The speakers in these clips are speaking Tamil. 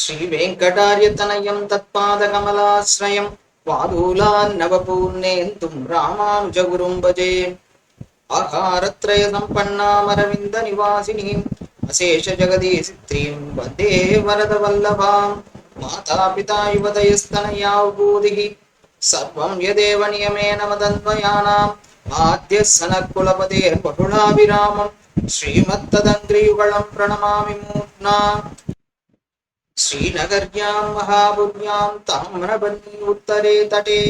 श्रीवेङ्कटार्यतनयम् तत्पादकमलाश्रयम् वादूलान्नवपूर्णेन्तुम् रामानुजगुरुम् भजे आहारत्रयसम्पन्नामरविन्दनिवासिनीम् अशेषजगदीसित्रीम् वन्दे वरदवल्लभाम् मातापिता युवतयस्तनया उबूदिः सर्वं यदेव नियमेन मदन्वयानाम् आद्यः सनत्कुलपतेर्बहुलाभिरामम् श्रीमत्तदङ्ग्रियुगळम् प्रणमामि मूर्ध्ना श्रीनगर्यां महापुर्यां ताम्रबन्नी उत्तरे तटे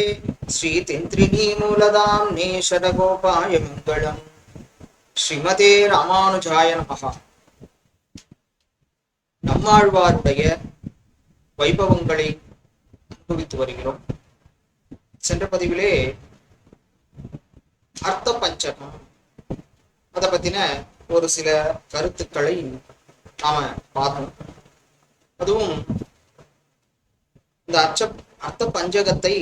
श्रीतिन्त्रिणी मूलदां नेशरगोपाय मङ्गलम् ஸ்ரீமதே ராமானுஜாய நமகா நம்மாழ்வாருடைய வைபவங்களை அனுபவித்து வருகிறோம் சென்ற பதிவிலே அர்த்த பஞ்சகம் அதை பத்தின ஒரு சில கருத்துக்களை நாம பார்த்தோம் அதுவும் இந்த அச்ச அர்த்த பஞ்சகத்தை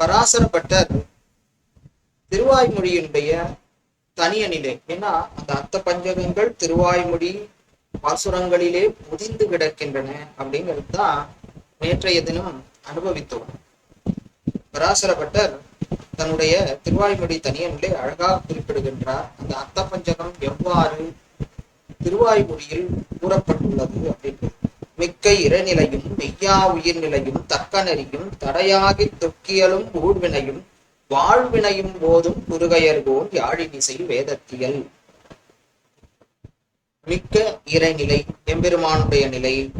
பராசரப்பட்டர் திருவாய்மொழியினுடைய தனிய நிலை ஏன்னா அந்த அர்த்த பஞ்சகங்கள் திருவாய்மொழி பாசுரங்களிலே புதிந்து கிடக்கின்றன அப்படிங்கிறது தான் நேற்றைய தினம் அனுபவித்தோம். பராசரப்பட்டர் தன்னுடைய திருவாய்மொழி தனிய நிலை அழகாக குறிப்பிடுகின்றார் அந்த அர்த்த பஞ்சகம் எவ்வாறு திருவாய்மொழியில் கூறப்பட்டுள்ளது அப்படின்றது மிக்க இறநிலையும் மெய்யா உயிர்நிலையும் தக்க நெறியும் தடையாகி தொக்கியலும் ஊழ்வினையும் வாழ்வினையும் போதும் குறுகையர்கோன் யாழினிசை வேதத்தியல். மிக்க இறைநிலை எம்பெருமானுடைய நிலை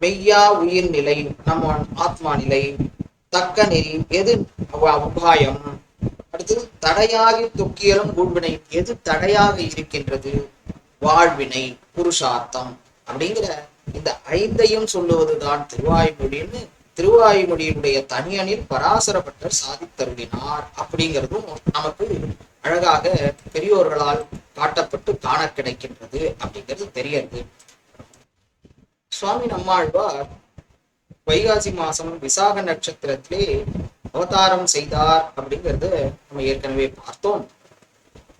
மெய்யா உயிர் நிலை நம்ம ஆத்மா நிலை தக்க நெறி எது உபாயம் அடுத்தது தடையாகி தொக்கியலும் ஊழ்வினை எது தடையாக இருக்கின்றது? வாழ்வினை புருஷார்த்தம். அப்படிங்கிற இந்த ஐந்தையும் சொல்லுவதுதான் திருவாய்மொழின்னு திருவாய்மொழியினுடைய தனியனில் பராசரப்பட்டர் சாதித்தருளினார் அப்படிங்கிறதும் நமக்கு அழகாக பெரியோர்களால் காட்டப்பட்டு காண கிடைக்கின்றது அப்படிங்கிறது தெரியறது. சுவாமி நம்மாழ்வார் வைகாசி மாசம் விசாக நட்சத்திரத்திலே அவதாரம் செய்தார் அப்படிங்கறது நம்ம ஏற்கனவே பார்த்தோம்.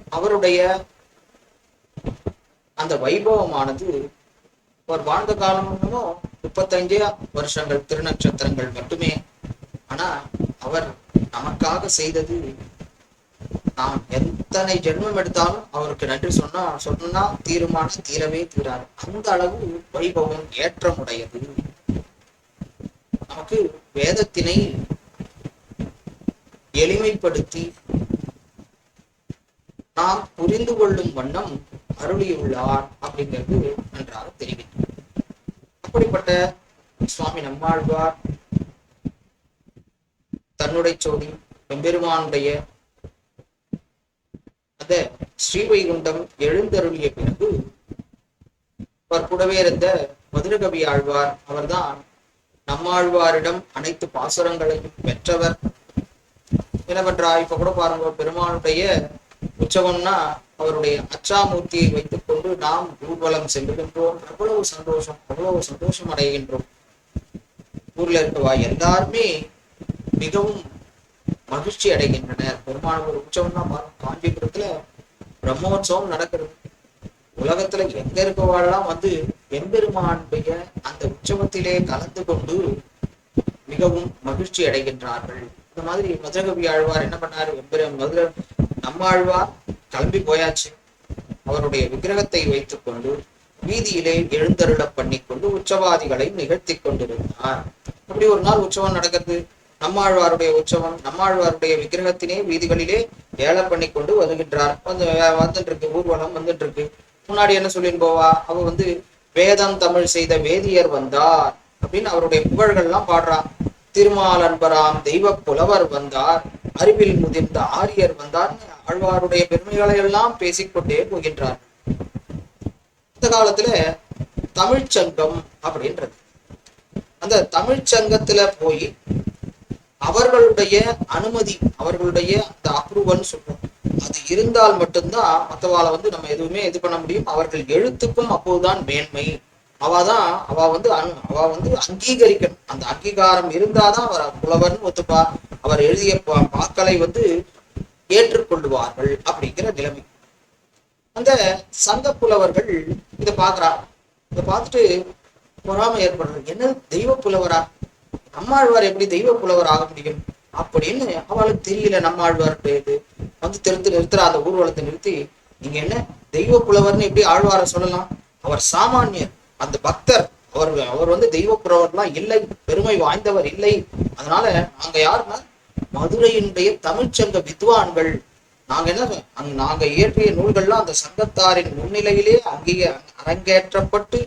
அவருடைய அந்த வைபவமானது அவர் வாழ்ந்த காலம் என்னமோ முப்பத்தஞ்சே வருஷங்கள் திருநட்சத்திரங்கள் மட்டுமே. ஆனா அவர் நமக்காக செய்தது நாம் எத்தனை ஜென்மம் எடுத்தாலும் அவருக்கு நன்றி சொன்னா சொன்னா தீர்மானம் தீரவே தீராது. அந்த அளவு வைபவம் ஏற்றமுடையது. நமக்கு வேதத்தினை எளிமைப்படுத்தி நாம் புரிந்து கொள்ளும் வண்ணம் அருளியுள்ளார் அப்படிங்கிறது நன்றாக தெரிவிக்கும் அப்படிப்பட்ட சுவாமி நம்மாழ்வார் தன்னுடைய சோதி பெருமானுடைய அந்த ஸ்ரீவைகுண்டம் எழுந்தருளிய பிறகு அவர் கூடவே இருந்த மதுரகவி ஆழ்வார் அவர்தான் நம்மாழ்வாரிடம் அனைத்து பாசுரங்களையும் பெற்றவர். என்னவென்றா இப்ப கூட பாருங்க பெருமானுடைய உற்சவம்னா அவருடைய அச்சாமூர்த்தியை வைத்துக் கொண்டு நாம் ஊர்வலம் செல்லுகின்றோம். அவ்வளவு சந்தோஷம் அவ்வளவு சந்தோஷம் அடைகின்றோம். ஊர்ல இருக்கவா எல்லாருமே மிகவும் மகிழ்ச்சி அடைகின்றனர். பெருமான ஒரு உற்சவம்னா பாருங்க காஞ்சிபுரத்துல பிரம்மோற்சவம் நடக்கிறது. உலகத்துல எங்க இருக்கவாள்லாம் வந்து எம்பெருமானுடைய அந்த உற்சவத்திலே கலந்து கொண்டு மிகவும் மகிழ்ச்சி அடைகின்றார்கள். இந்த மாதிரி மதுரகவி ஆழ்வார் என்ன பண்ணாரு? எம்பெரு மதுர நம்மாழ்வார் கிளம்பி போயாச்சு. அவருடைய விக்கிரகத்தை வைத்துக் கொண்டு வீதியிலே எழுந்தருள பண்ணிக்கொண்டு உற்சவாதிகளை நிகழ்த்தி கொண்டிருந்தார் அப்படி ஒரு நாள் உற்சவம் நடக்கிறது. நம்மாழ்வாருடைய உற்சவம் நம்மாழ்வாருடைய விக்கிரகத்தினே வீதிகளிலே ஏழை பண்ணி கொண்டு வருகின்றார். வந்து வந்துட்டு இருக்கு ஊர்வலம் வந்துட்டு இருக்கு முன்னாடி என்ன சொல்லின்னு போவா? அவ வந்து வேதம் தமிழ் செய்த வேதியர் வந்தார் அப்படின்னு அவருடைய புகழ்கள்லாம் பாடுறா. திருமாலன்பராம் தெய்வ புலவர் வந்தார். அறிவில் முதிர்ந்த ஆரியர் வந்தார் ஆழ்வாருடைய பெருமைகளை எல்லாம் பேசிக்கொண்டே போகின்றார். இந்த காலத்துல தமிழ்ச்சங்கம் அப்படின்றது. அந்த தமிழ்ச்சங்கத்துல போய் அவர்களுடைய அனுமதி அவர்களுடைய அந்த அப்ரூவல் சொல்றோம். அது இருந்தால் மட்டும்தான் மற்றவாளை வந்து நம்ம எதுவுமே இது பண்ண முடியும். அவர்கள் எழுத்துக்கும் அப்போதுதான் மேன்மை. அவதான் அவ வந்து அனு- அவ வந்து அங்கீகரிக்கணும். அந்த அங்கீகாரம் இருந்தாதான் அவர் புலவர்னு ஒத்துப்பா. அவர் எழுதிய பாக்களை வந்து ஏற்றுக்கொள்வார்கள் அப்படிங்கிற நிலைமை. அந்த சங்க புலவர்கள் இதை பார்க்கறா இதை பார்த்துட்டு பொறாமை ஏற்படுறது என்ன தெய்வ புலவரா? நம்மாழ்வார் எப்படி தெய்வ புலவர் ஆக முடியும்? அப்படின்னு அவளுக்கு தெரியல நம்மாழ்வார் இது வந்து திருத்து நிறுத்துற அந்த ஊர்வலத்தை நிறுத்தி. நீங்க என்ன தெய்வ புலவர்னு எப்படி ஆழ்வார சொல்லலாம்? அவர் சாமானியர் அந்த பக்தர். அவர் அவர் வந்து தெய்வ புலவர்லாம் இல்லை. பெருமை வாய்ந்தவர் இல்லை. அதனால நாங்க யாருன்னா மதுரையினுடைய தமிழ்ச்சங்க வித்வான்கள் நாங்க என்ன அங்க நாங்க இயற்றிய நூல்கள்லாம் அந்த சங்கத்தாரின் முன்னிலையிலே அங்கீக அரங்கேற்றப்பட்டு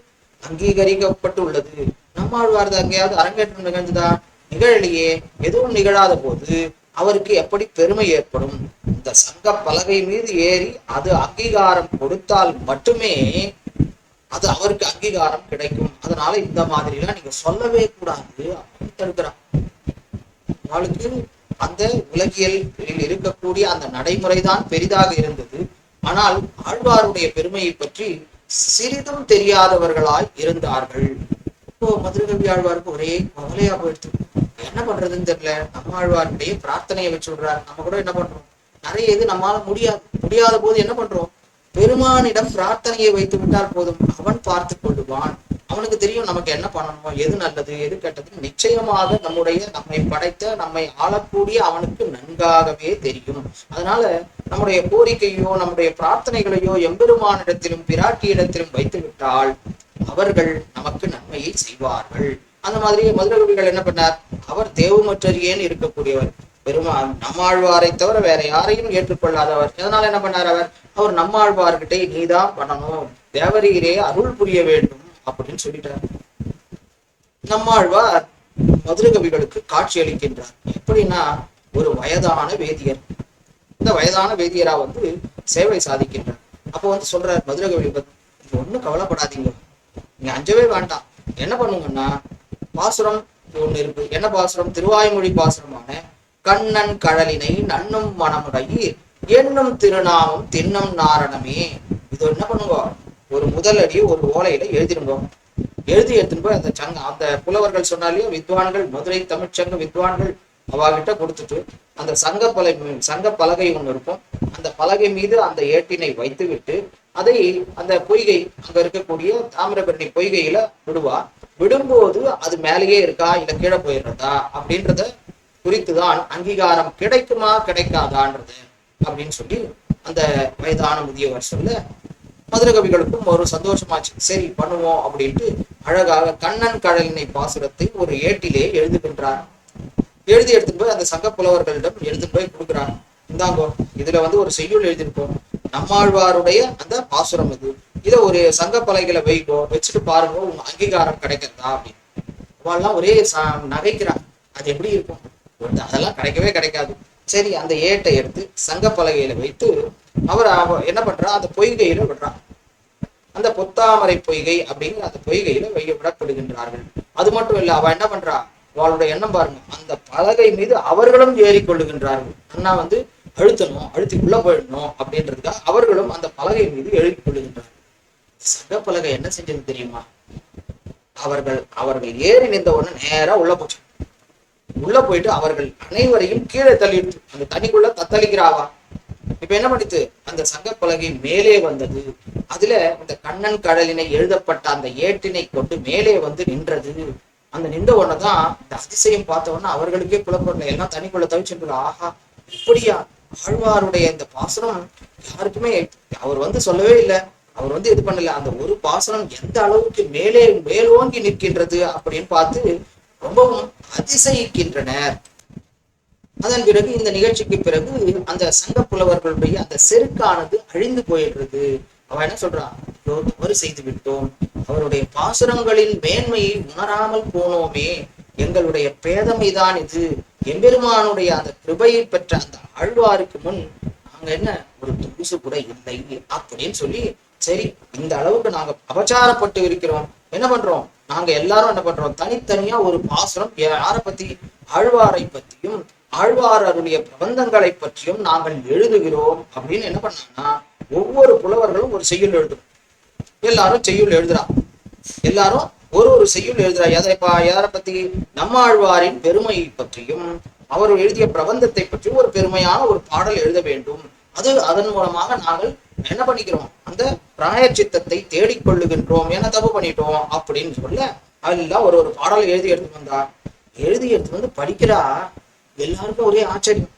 அங்கீகரிக்கப்பட்டு உள்ளது நம்மாழ்வார்து அங்கேயாவது அரங்கேற்றம் நிகழ்ந்ததா? நிகழலையே. எதுவும் நிகழாத போது அவருக்கு எப்படி பெருமை ஏற்படும்? இந்த சங்க பலகை மீது ஏறி அது அங்கீகாரம் கொடுத்தால் மட்டுமே அது அவருக்கு அங்கீகாரம் கிடைக்கும். அதனால இந்த மாதிரி எல்லாம் நீங்க சொல்லவே கூடாது அப்படின்னு தடுக்கிறான். அவளுக்கு அந்த உலகியலில் இருக்கக்கூடிய அந்த நடைமுறைதான் பெரிதாக இருந்தது. ஆனால் ஆழ்வாருடைய பெருமையை பற்றி சிறிதும் தெரியாதவர்களாய் இருந்தார்கள். இப்போ மதுரகவி ஆழ்வாருக்கு ஒரே கவலையா போயிடுச்சு. என்ன பண்றதுன்னு தெரியல. நம்ம ஆழ்வாருடைய பிரார்த்தனையை வச்சு விடுறாரு நம்ம கூட என்ன பண்றோம்? நிறைய இது நம்மளால முடியாது. முடியாத போது என்ன பண்றோம்? பெருமானிடம் பிரார்த்தனையை வைத்து விட்டால் போதும். அவன் பார்த்து கொள்ளுவான். அவனுக்கு தெரியும் நமக்கு என்ன பண்ணணும் எது நல்லது எது கெட்டது. நிச்சயமாக நம்முடைய நம்மை படைத்த நம்மை ஆளக்கூடிய அவனுக்கு நன்காகவே தெரியும். அதனால நம்முடைய கோரிக்கையோ நம்முடைய பிரார்த்தனைகளையோ எம்பெருமானிடத்திலும் பிராட்டியிடத்திலும் வைத்து விட்டால் அவர்கள் நமக்கு நன்மையை செய்வார்கள். அந்த மாதிரி மதுரகவிகள் என்ன பண்ணார்? அவர் தேவமற்றறியேன்னு இருக்கக்கூடியவர். பெருமா நம்மாழ்வாரை தவிர வேற யாரையும் ஏற்றுக்கொள்ளாதவர். அதனால என்ன பண்ணார் அவர்? அவர் நம்மாழ்வார்கிட்ட நீதான் பண்ணணும். தேவரீரே அருள் புரிய வேண்டும் அப்படின்னு சொல்லிட்டார். நம்மாழ்வார் மதுரகவிகளுக்கு காட்சி அளிக்கின்றார். எப்படின்னா ஒரு வயதான வேதியர். இந்த வயதான வேதியரா வந்து சேவை சாதிக்கின்றார். அப்போ வந்து சொல்றார் மதுரகவி நீங்க ஒண்ணும் கவலைப்படாதீங்க. நீங்க அஞ்சவே வேண்டாம். என்ன பண்ணுங்கன்னா பாசுரம் ஒண்ணு இருக்கு. என்ன பாசுரம்? திருவாய்மொழி பாசுரமான கண்ணன் கடலினை நன்னும் மனமுடையீர். என்னும் திருநாமம் தின்னம் நாரணமே. இது என்ன பண்ணுங்க? ஒரு முதலடி ஒரு ஓலையில எழுதிருங்க எழுதி எடுத்துன்னு போய் அந்த சங்கம் அந்த புலவர்கள் சொன்னாலேயும் வித்வான்கள் மதுரை தமிழ்ச்சங்க வித்வான்கள் அவாகிட்ட கொடுத்துட்டு அந்த சங்க பலை சங்க பலகை ஒன்று இருக்கும். அந்த பலகை மீது அந்த ஏட்டினை வைத்து விட்டு அதை அந்த பொய்கை அங்க இருக்கக்கூடிய தாமிரபரணி பொய்கையில விடுவா. விடும்போது அது மேலேயே இருக்கா இல்ல கீழே போயிடுறதா? அப்படின்றத குறித்துதான் அங்கீகாரம் கிடைக்குமா கிடைக்காதான்றது. அப்படின்னு சொல்லி அந்த வயதான முதியவர் சொல்ல மதுரகவிகளுக்கும் ஒரு சந்தோஷமாச்சு. சரி பண்ணுவோம் அப்படின்ட்டு அழகாக கண்ணன் கடலினை பாசுரத்தை ஒரு ஏட்டிலே எழுதுகின்றார். எழுதி எடுத்துட்டு போய் அந்த சங்க புலவர்களிடம் எழுதி போய் கொடுக்குறாங்க. இந்தாங்கோ இதுல வந்து ஒரு செய்யுள் எழுதியிருக்கோம். நம்மாழ்வாருடைய அந்த பாசுரம் இது. இதை ஒரு சங்க பலகைகளை வைக்கோ வச்சுட்டு பாருங்க உங்க அங்கீகாரம் கிடைக்கிறதா அப்படின்னு. அவெல்லாம் ஒரே ச- நகைக்கிறான் அது எப்படி இருக்கும்? அதெல்லாம் கிடைக்கவே கிடைக்காது. சரி அந்த ஏட்டை எடுத்து சங்க பலகையில வைத்து அவர் என்ன பண்றா? அந்த பொய்கையில விடுறான் அந்த பொத்தாமரை பொய்கை அப்படிங்கிற அந்த பொய்கையில வைய விடப்படுகின்றார்கள். அது மட்டும் இல்ல அவ என்ன பண்றா? அவளுடைய எண்ணம் பாருங்க. அந்த பலகை மீது அவர்களும் ஏறி கொள்ளுகின்றார்கள் அண்ணா வந்து அழுத்தணும் அழுத்தி உள்ள போயிடணும் அப்படின்றதுக்காக அவர்களும் அந்த பலகை மீது எழுதி கொள்ளுகின்றார்கள் சங்க பலகை என்ன செஞ்சது தெரியுமா? அவர்கள் அவர்கள் ஏறி நின்ற உடனே நேரா உள்ள போச்சு. உள்ள போயிட்டு அவர்கள் அனைவரையும் கீழே தள்ளிட்டு அந்த தண்ணிக்குள்ள தத்தளிக்கிறாவா இப்ப என்ன பண்ணிட்டு? அந்த சங்க பலகை மேலே வந்தது. அதுல இந்த கண்ணன் கடலினை எழுதப்பட்ட அந்த ஏட்டினை கொண்டு மேலே வந்து நின்றது. அந்த நின்ற உடனேதான் இந்த அதிசயம் பார்த்த உடனே அவர்களுக்கே குழப்பம் எல்லாம் தண்ணிக்குள்ள தவிச்சுட்டு ஆஹா இப்படியா? ஆழ்வாருடைய இந்த பாசனம் யாருக்குமே அவர் வந்து சொல்லவே இல்லை. அவர் வந்து இது பண்ணல. அந்த ஒரு பாசனம் எந்த அளவுக்கு மேலே மேலோங்கி நிற்கின்றது அப்படின்னு பார்த்து ரொம்பவும் அதிசயிக்கின்றனர். அதன் பிறகு இந்த நிகழ்ச்சிக்கு பிறகு அந்த சங்க புலவர்களுடைய அந்த செருக்கானது அழிந்து போயிடுறது. அவன் என்ன சொல்றான்? தவறு செய்து விட்டோம். அவருடைய பாசுரங்களின் மேன்மையை உணராமல் போனோமே. எங்களுடைய பேதமைதான் இது. எம்பெருமானுடைய அந்த கிருபையை பெற்ற அந்த ஆழ்வாருக்கு முன் நாங்க என்ன? ஒரு தூசு கூட இல்லை அப்படின்னு சொல்லி சரி இந்த அளவுக்கு நாங்க அபச்சாரப்பட்டு இருக்கிறோம். என்ன பண்றோம்? நாங்க எல்லாரும் என்ன பண்றோம்? தனித்தனியா ஒரு பாசனம் யாரை பத்தி? ஆழ்வாரை பத்தியும் ஆழ்வார் பிரபந்தங்களை பற்றியும் நாங்கள் எழுதுகிறோம். அப்படின்னு என்ன பண்ணாங்கன்னா ஒவ்வொரு புலவர்களும் ஒரு செய்யுள் எழுதும். எல்லாரும் செய்யுள் எழுதுறா. எல்லாரும் ஒரு ஒரு செய்யுள் எழுதுறா. எதை பா யாரை பத்தி? நம்மாழ்வாரின் பெருமையை பற்றியும் அவர் எழுதிய பிரபந்தத்தை பற்றியும் ஒரு பெருமையான ஒரு பாடல் எழுத வேண்டும். அது அதன் மூலமாக நாங்கள் என்ன பண்ணிக்கிறோம்? அந்த பிராயச்சித்தத்தை தேடிக்கொள்ளுகின்றோம் என்ன தப்பு பண்ணிட்டோம்? அப்படின்னு சொல்ல அதெல்லாம் ஒரு ஒரு பாடலை எழுதி எடுத்து வந்தா எழுதி எடுத்து வந்து படிக்கிறா எல்லாருக்கும் ஒரே ஆச்சரியம்.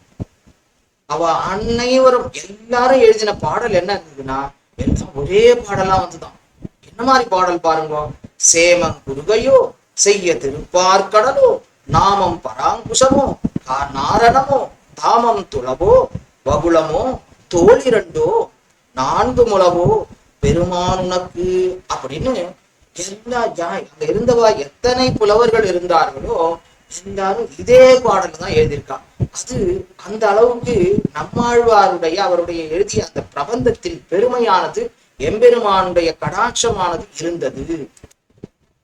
அவ அனைவரும் எல்லாரும் எழுதின பாடல் என்ன இருந்ததுன்னா எல்லாம் ஒரே பாடலா வந்துதான். என்ன மாதிரி பாடல் பாருங்க? சேமம் குருகையோ செய்ய திருப்பார்கடலோ நாமம் பராங்குஷமோ கா- நாரணமோ தாமம் துளவோ வகுளமோ தோளிரண்டோ நான்கு முளவோ பெருமானுனக்கு அப்படின்னு எல்லா ஜாய் அங்க இருந்தவா எத்தனை புலவர்கள் இருந்தார்களோ எல்லாரும் இதே பாடல் தான் எழுதியிருக்கா. அது அந்த அளவுக்கு நம்மாழ்வாருடைய அவருடைய எழுதிய அந்த பிரபந்தத்தின் பெருமையானது எம்பெருமானுடைய கடாட்சமானது இருந்தது.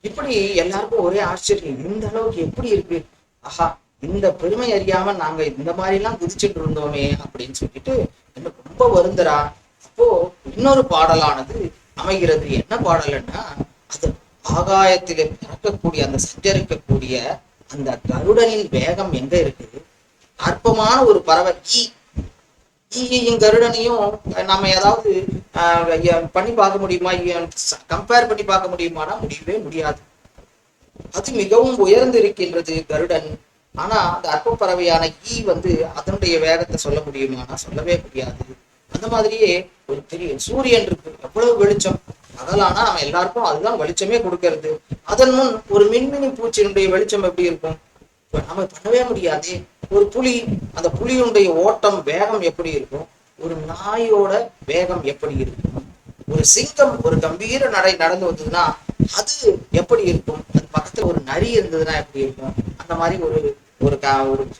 இப்படி எல்லாருக்கும் ஒரே ஆச்சரியம் இந்த அளவுக்கு எப்படி இருக்கு? ஆஹா இந்த பெருமை அறியாம நாங்க இந்த மாதிரி எல்லாம் குதிச்சுட்டு இருந்தோமே அப்படின்னு சொல்லிட்டு எனக்கு ரொம்ப வருந்தரா அப்போ இன்னொரு பாடலானது அமைகிறது. என்ன பாடல்னா அது ஆகாயத்திலே பறக்கக்கூடிய அந்த சஞ்சரிக்கக்கூடிய அந்த கருடனின் வேகம் எங்க இருக்கு? அற்பமான ஒரு பறவை. ஈ ஈயையும் கருடனையும் நம்ம ஏதாவது ஆஹ், பண்ணி பார்க்க முடியுமா? கம்பேர் பண்ணி பார்க்க முடியுமானா முடியவே முடியாது. அது மிகவும் உயர்ந்து இருக்கின்றது கருடன். ஆனா அந்த அற்ப பறவையான ஈ வந்து அதனுடைய வேகத்தை சொல்ல முடியுமானா சொல்லவே முடியாது. அந்த மாதிரியே ஒரு பெரிய சூரியன் இருக்கு எவ்வளவு வெளிச்சம். பகலானா அவன் எல்லாருக்கும் அதுதான் வெளிச்சமே கொடுக்கறது. அதன் முன் ஒரு மின்மினி பூச்சியினுடைய வெளிச்சம் எப்படி இருக்கும்? இப்ப நம்ம பண்ணவே முடியாதே. ஒரு புலி அந்த புலியினுடைய ஓட்டம் வேகம் எப்படி இருக்கும்? ஒரு நாயோட வேகம் எப்படி இருக்கும்? ஒரு சிங்கம் ஒரு கம்பீர நடை நடந்து வந்ததுன்னா அது எப்படி இருக்கும்? அது பக்கத்துல ஒரு நரி இருந்ததுன்னா எப்படி இருக்கும்? அந்த மாதிரி ஒரு ஒரு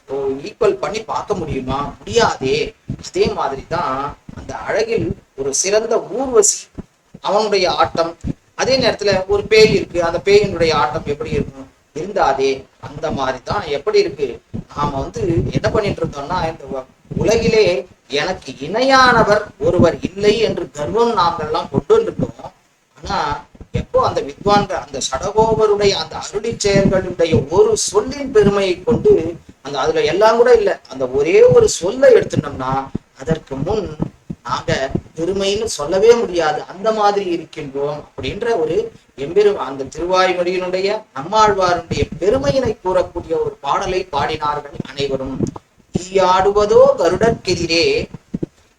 ஒரு ஈக்குவல் பண்ணி பார்க்க முடியுமா? முடியாதே. அதே மாதிரி தான் அந்த அழகில் ஒரு சிறந்த ஊர்வசி அவனுடைய ஆட்டம். அதே நேரத்துல ஒரு பேய் இருக்கு. அந்த பேயினுடைய ஆட்டம் எப்படி இருக்கும்? இருந்தாதே. அந்த மாதிரி தான் எப்படி இருக்கு? நாம வந்து என்ன பண்ணிட்டு இருந்தோம்னா இந்த உலகிலே எனக்கு இணையானவர் ஒருவர் இல்லை என்று கர்வம் நாங்கள்லாம் கொண்டு வந்திருக்கோம் ஆனா எப்போ அந்த வித்வான் அந்த சடகோபருடைய அந்த அருளி செயல்களுடைய ஒரு சொல்லின் பெருமையை கொண்டு அந்த அதுல எல்லாம் கூட இல்லை அந்த ஒரே ஒரு சொல்லை எடுத்துட்டோம்னா அதற்கு முன் நாங்க பெருமைன்னு சொல்லவே முடியாது. அந்த மாதிரி இருக்கின்றோம் அப்படின்ற ஒரு எம்பெரும் அந்த திருவாய்மொழியினுடைய நம்மாழ்வாருடைய பெருமையினை கூறக்கூடிய ஒரு பாடலை பாடினார்கள் அனைவரும். ஆடுவதோ கருடற்கெதிரே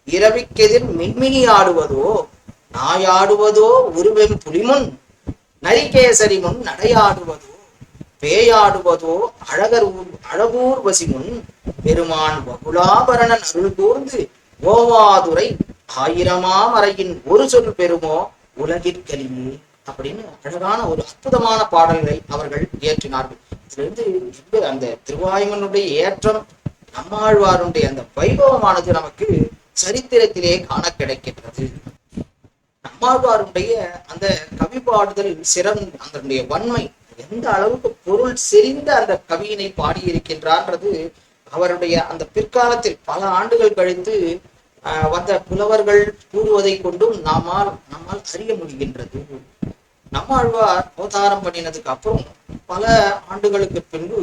இரவிக்கெதிர் மின்மினி ஆடுவதோ நாயாடுவதோ உருவெம் புலிமுன் நரிகேசரி முன் நடையாடுவதோ பேயாடுவதோ அழகர் ஊர் அழகூர் வசிமுன் பெருமான் வகுலாபரணன் அருள் கூர்ந்து ஓவாதுரை ஆயிரமாம் அறையின் ஒரு சொல் பெறுமோ உலகிற்கலியே அப்படின்னு அழகான ஒரு அற்புதமான பாடல்களை அவர்கள் இயற்றினார்கள். இதிலிருந்து அந்த திருவாயுமனுடைய ஏற்றம் நம்மாழ்வாருடைய அந்த வைபவமானது நமக்கு சரித்திரத்திலே காண கிடைக்கின்றது. நம்மாழ்வாருடைய அந்த கவி பாடுதல் சிறந்த அதனுடைய வன்மை எந்த அளவுக்கு பொருள் செறிந்த அந்த கவியினை பாடியிருக்கின்றான்றது அவருடைய அந்த பிற்காலத்தில் பல ஆண்டுகள் கழித்து வந்த புலவர்கள் கூறுவதை கொண்டும் நம்மால் நம்மால் அறிய முடிகின்றது. நம்மாழ்வார் அவதாரம் பண்ணினதுக்கு அப்புறம் பல ஆண்டுகளுக்கு பின்பு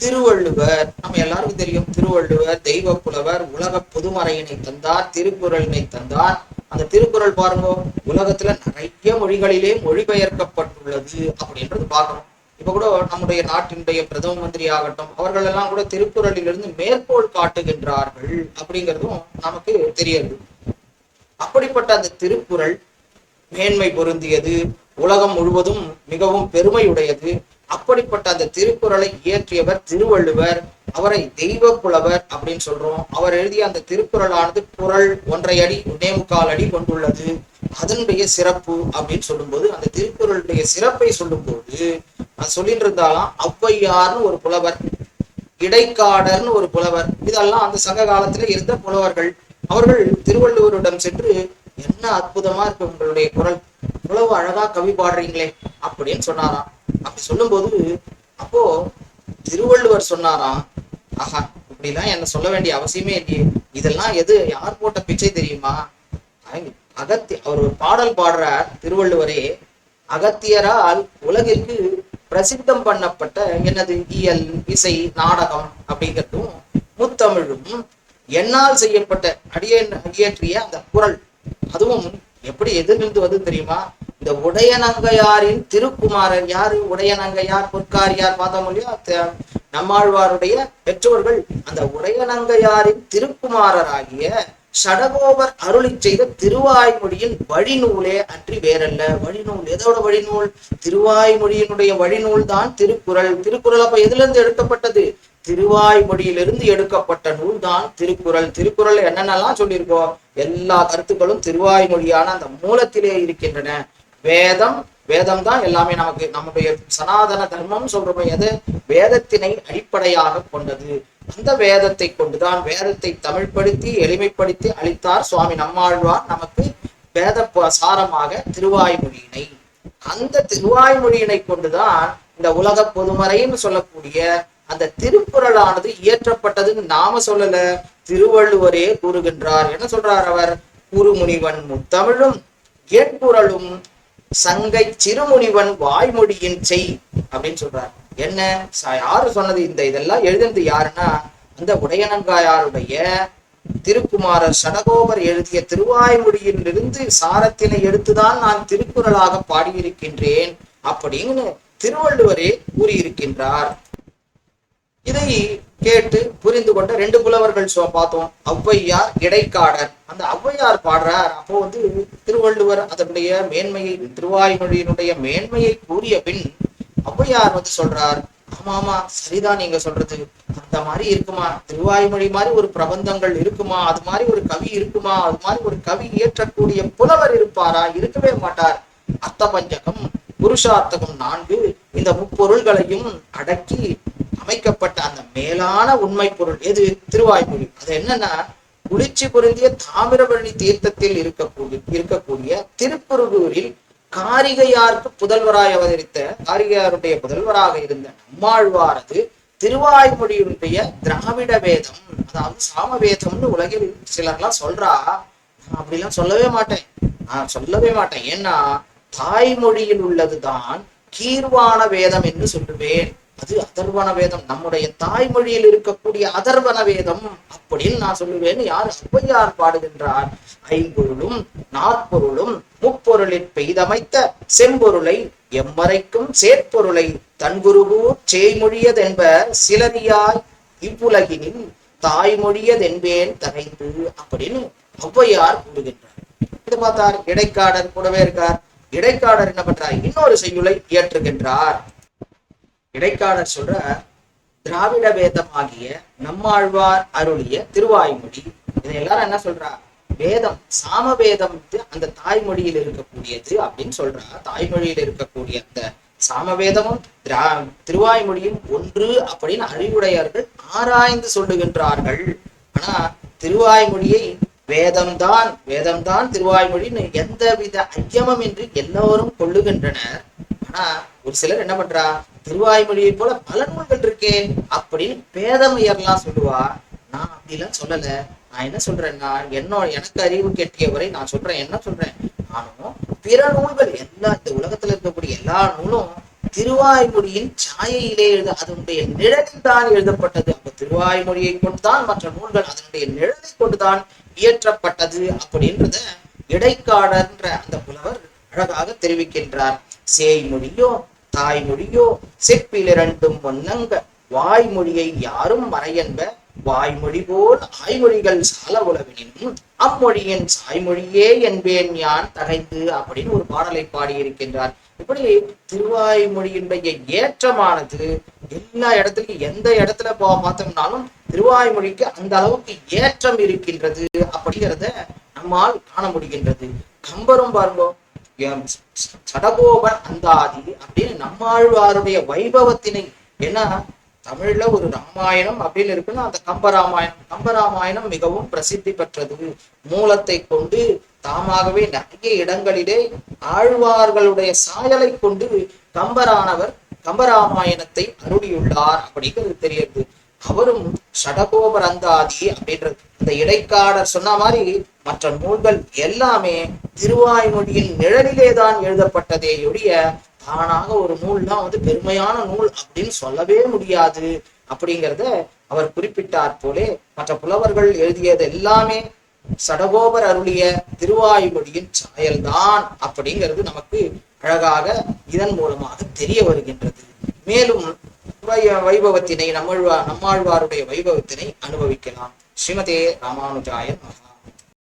திருவள்ளுவர் நம்ம எல்லாருக்கும் தெரியும் திருவள்ளுவர் தெய்வ புலவர் உலக பொதுமறையினை தந்தார் திருக்குறளினை தந்தார். அந்த திருக்குறள் பாருங்க உலகத்துல நிறைய மொழிகளிலே மொழிபெயர்க்கப்பட்டுள்ளது அப்படின்றது பார்க்கணும். இப்ப கூட நம்முடைய நாட்டினுடைய பிரதம மந்திரி ஆகட்டும் அவர்கள் எல்லாம் கூட திருக்குறளிலிருந்து மேற்கோள் காட்டுகின்றார்கள் அப்படிங்கிறதும் நமக்கு தெரியுது அப்படிப்பட்ட அந்த திருக்குறள் மேன்மை பொருந்தியது உலகம் முழுவதும் மிகவும் பெருமையுடையது அப்படிப்பட்ட அந்த திருக்குறளை இயற்றியவர் திருவள்ளுவர். அவரை தெய்வ புலவர் அப்படின்னு சொல்றோம். அவர் எழுதிய அந்த திருக்குறளானது குரல் ஒன்றை அடி ஒன்னே முக்கால் அடி கொண்டுள்ளது. அதனுடைய சிறப்பு அப்படின்னு சொல்லும்போது அந்த திருக்குறளுடைய சிறப்பை சொல்லும்போது நான் சொல்லிட்டு இருந்தாலும் ஔவையார்னு ஒரு புலவர் இடைக்காடர்னு ஒரு புலவர் இதெல்லாம் அந்த சங்க காலத்துல இருந்த புலவர்கள். அவர்கள் திருவள்ளுவரிடம் சென்று என்ன அற்புதமா இருக்கு உங்களுடைய குரல் இவ்வளவு அழகா கவி பாடுறீங்களே அப்படின்னு சொன்னாராம். அப்படி சொல்லும்போது அப்போ திருவள்ளுவர் சொன்னாராம் ஆஹா இப்படிலாம் என்ன சொல்ல வேண்டிய அவசியமே இல்லையே. இதெல்லாம் எது? யார் போட்ட பிச்சை தெரியுமா? அகத்தி அவர் ஒரு பாடல் பாடுறார் திருவள்ளுவரே. அகத்தியரால் உலகிற்கு பிரசித்தம் பண்ணப்பட்ட என்னது? இயல் இசை நாடகம் அப்படிங்கிறதும் முத்தமிழும் என்னால் செய்யப்பட்ட அடிய அடியேற்றிய அந்த குரல். அதுவும் எப்படி எதிர்ந்து வந்து தெரியுமா? இந்த உடையநங்கையாரின் திருக்குமாரர் யாரு? உடையநங்கையார் பொற்காரியார் பார்த்தோம் இல்லையா நம்மாழ்வாருடைய பெற்றோர்கள் அந்த உடையநங்கையாரின் திருக்குமாரராகிய சடகோபர் அருளி செய்த திருவாய்மொழியின் வழிநூலே அன்றி வேறல்ல. வழிநூல் எதோட வழிநூல்? திருவாய்மொழியினுடைய வழிநூல் தான் திருக்குறள். திருக்குறள் அப்ப எதுல இருந்து எடுக்கப்பட்டது? திருவாய்மொழியிலிருந்து எடுக்கப்பட்ட நூல் தான் திருக்குறள். திருக்குறள் என்னென்னலாம் சொல்லியிருக்கோம்? எல்லா கருத்துக்களும் திருவாய்மொழியான அந்த மூலத்திலே இருக்கின்றன. வேதம் வேதம் தான் எல்லாமே நமக்கு நம்முடைய சனாதன தர்மம் சொல்றோம் எது? வேதத்தினை அடிப்படையாக கொண்டது. அந்த வேதத்தை கொண்டுதான் வேதத்தை தமிழ்படுத்தி எளிமைப்படுத்தி அளித்தார் சுவாமி நம்மாழ்வார் நமக்கு வேத சாரமாக திருவாய்மொழியினை. அந்த திருவாய்மொழியினை கொண்டுதான் இந்த உலக பொதுமறைன்னு சொல்லக்கூடிய அந்த திருக்குறளானது இயற்றப்பட்டதுன்னு நாம சொல்லல. திருவள்ளுவரே கூறுகின்றார். என்ன சொல்றார் அவர்? குருமுனிவன் முத்தமிழும் இயற்குறளும் சங்கை சிறுமுனிவன் வாய்மொழியின் செய் அப்படின்னு சொல்றார். என்ன? யாரு சொன்னது இந்த இதெல்லாம் எழுதுனது யாருன்னா அந்த உடையனங்காயாருடைய திருக்குமாரர் சடகோபர் எழுதிய திருவாய்மொழியிலிருந்து சாரத்தினை எடுத்துதான் நான் திருக்குறளாக பாடியிருக்கின்றேன் அப்படின்னு திருவள்ளுவரே கூறியிருக்கின்றார். இதை கேட்டு புரிந்து கொண்ட ரெண்டு புலவர்கள் சொ- பார்த்தோம். ஔவையார் இடைக்காடர். அந்த ஔவையார் பாடுறார். அப்போ வந்து திருவள்ளுவர் அதனுடைய மேன்மையை திருவாய்மொழியினுடைய மேன்மையை கூறிய பின் ஔவையார் வந்து சொல்றார் ஆமா ஆமா சரிதான் நீங்க சொல்றது. அந்த மாதிரி இருக்குமா? திருவாய்மொழி மாதிரி ஒரு பிரபந்தங்கள் இருக்குமா? அது மாதிரி ஒரு கவி இருக்குமா? அது மாதிரி ஒரு கவி இயற்றக்கூடிய புலவர் இருப்பாரா? இருக்கவே மாட்டார். அத்த பஞ்சகம் புருஷார்த்தகம் நான்கு இந்த முப்பொருள்களையும் அடக்கி அமைக்கப்பட்ட அந்த மேலான உண்மை பொருள் எது? திருவாய்மொழி. அது என்னன்னா குளிர்ச்சி பொருந்திய தாமிரபரணி தீர்த்தத்தில் இருக்கக்கூடிய இருக்கக்கூடிய திருப்புருகூரில் காரிகையாருக்கு புதல்வராய் அவதரித்த காரிகையாருடைய புதல்வராக இருந்த நம்மாழ்வாரது திருவாய்மொழியுடைய திராவிட வேதம். அதாவது சாம வேதம்னு உலகில் சிலர்லாம் சொல்றா நான் அப்படிலாம் சொல்லவே மாட்டேன். நான் சொல்லவே மாட்டேன். ஏன்னா தாய்மொழியில் உள்ளதுதான் கீர்வான வேதம் என்று சொல்லுவேன். அது அதர்வன வேதம். நம்முடைய தாய்மொழியில் இருக்கக்கூடிய அதர்வன வேதம். அப்படின்னு நான் சொல்லுவேன் யார் ஔவையார் பாடுகின்றார்? ஐம்பொருளும் நாற்பொருளும் முப்பொருளில் பெய்தமைத்த செம்பொருளை எம்மறைக்கும் சேற்பொருளை தன்குருகூர் செய்மொழியதென்ப சிலரியாய் இவ்வுலகினில் தாய்மொழியதென்பேன் தகைந்து அப்படின்னு ஒவ்வையார் கூறுகின்றார். இது பார்த்தார் இடைக்காடர் கூடவே இருக்கார். இடைக்காடர் என்ன பண்றார்? இன்னொரு செய்யுளை இயற்றுகின்றார். இடைக்காலர் சொல்ற திராவிட வேதமாகிய நம்மாழ்வார் அருளிய திருவாய்மொழி. இதை எல்லாரும் என்ன சொல்றா? வேதம் சாம வேதம் வந்து அந்த தாய்மொழியில் இருக்கக்கூடியது அப்படின்னு சொல்றா. தாய்மொழியில் இருக்கக்கூடிய அந்த சாமவேதமும் திரா திருவாய்மொழியும் ஒன்று அப்படின்னு அறிவுடையர்கள் ஆராய்ந்து சொல்லுகின்றார்கள். ஆனா திருவாய்மொழியை வேதம்தான் வேதம்தான் திருவாய்மொழின்னு எந்தவித ஐயமும் இன்றி எல்லோரும் கொள்ளுகின்றனர். ஆனா ஒரு சிலர் என்ன பண்றா? திருவாய்மொழியை போல பல நூல்கள் இருக்கே அப்படின்னு பேதமையர்லாம் சொல்லுவா. நான் அப்படிலாம் சொல்லல. நான் என்ன சொல்றேன்னா என்னோட எனக்கு அறிவு கெட்டியவரை நான் சொல்றேன். என்ன சொல்றேன்? நானும் பிற நூல்கள் எல்லா இந்த உலகத்துல இருக்கக்கூடிய எல்லா நூலும் திருவாய்மொழியின் சாயையிலே எழுத அதனுடைய நிழலில் தான் எழுதப்பட்டது. அப்ப திருவாய்மொழியை கொண்டுதான் மற்ற நூல்கள் அதனுடைய நிழலை கொண்டுதான் இயற்றப்பட்டது அப்படின்றத இடைக்காடன்ற அந்த புலவர் அழகாக தெரிவிக்கின்றார். சேய்மொழியோ தாய்மொழியோ செப்பிலிரண்டும் ஒன்னங்க வாய்மொழியை யாரும் மறையன்ப. வாய்மொழி போல் ஆய்மொழிகள் சால உளவினும் அம்மொழியின் சாய்மொழியே என்பேன் யான் தகைந்து அப்படின்னு ஒரு பாடலை பாடியிருக்கின்றார். இப்படி திருவாய்மொழியினுடைய ஏற்றமானது எல்லா இடத்துலையும் எந்த இடத்துல போ பார்த்தோம்னாலும் திருவாய்மொழிக்கு அந்த அளவுக்கு ஏற்றம் இருக்கின்றது அப்படிங்கிறத நம்மால் காண முடிகின்றது. கம்பரும் பாருங்க சடகோபன் அந்தாதி அப்படின்னு நம்மாழ்வாருடைய வைபவத்தினை ஏன்னா தமிழ்ல ஒரு ராமாயணம் அப்படின்னு இருக்குன்னா அந்த கம்பராமாயணம். கம்பராமாயணம் மிகவும் பிரசித்தி பெற்றது. மூலத்தை கொண்டு தாமாகவே நிறைய இடங்களிலே ஆழ்வார்களுடைய சாயலை கொண்டு கம்பரானவர் கம்பராமாயணத்தை அருளியுள்ளார் அப்படிங்கிறது தெரியுது அவரும் ஷடகோபர் அந்தாதி அப்படின்றது இந்த இடைக்காடர் சொன்ன மாதிரி மற்ற நூல்கள் எல்லாமே திருவாய்மொழியின் நிழலிலே தான் எழுதப்பட்டதே ஒழிய தானாக ஒரு நூல் தான் வந்து பெருமையான நூல் அப்படின்னு சொல்லவே முடியாது அப்படிங்கிறத அவர் குறிப்பிட்டார் போலே மற்ற புலவர்கள் எழுதியது எல்லாமே சடகோபர் அருளிய திருவாய்மொழியின் சாயல்தான் அப்படிங்கிறது நமக்கு அழகாக இதன் மூலமாக தெரிய வருகின்றது. மேலும் வைபவத்தினை நம்மழ்வா நம்மாழ்வாருடைய வைபவத்தினை அனுபவிக்கலாம். ஸ்ரீமதே ராமானுஜாய மகா